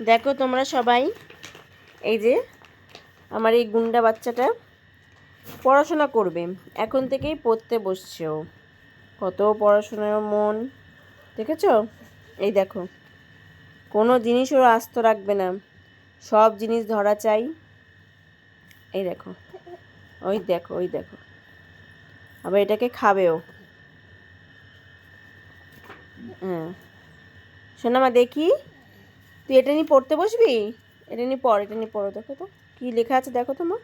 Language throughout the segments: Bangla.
দেখো তোমরা সবাই। এই যে আমার এই গুন্ডা বাচ্চাটা পড়াশোনা করবে। এখন থেকেই পড়তে বসছে ও। কত পড়াশোনার মন। দেখেছ? এই দেখো। কোনো জিনিস ওর আস্ত রাখবে না। সব জিনিস ধরা চাই। এই দেখো। ওই দেখো ওই দেখো। আবার এটাকে খাবেও হ্যাঁ। শোনামা দেখি। তুই এটা নিয়ে পড়তে বসবি? এটা নিয়ে পড়, এটা নিয়ে পড়ো, দেখো তো। কী লেখা আছে দেখো তো মা।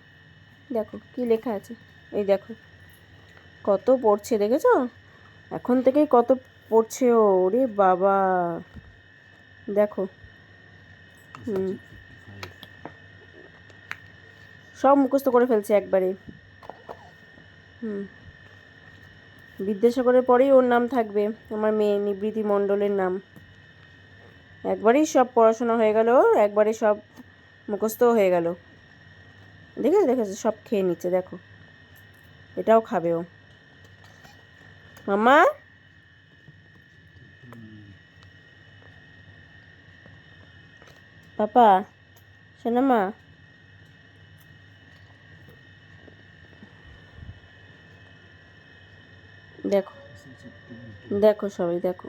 দেখো, কী লেখা আছে। এই দেখো, কত পড়ছে দেখেছ? এখন থেকেই কত পড়ছে ও, ওরে বাবা। দেখো। হুম। সব মুখস্থ করে ফেলছে একবারে। হুম। বিদ্যাসাগরের পরেই ওর নাম থাকবে, আমার মেয়ে নিবৃতি মণ্ডলের নাম। একবারেই সব পড়াশোনা হয়ে গেল, একবারে সব মুখস্থও হয়ে গেল। দেখেছ দেখেছ? সব খেয়ে নিচ্ছে, দেখো। এটাও খাবে ও। মামা পাপা শোনামা দেখো দেখো সবাই, দেখো।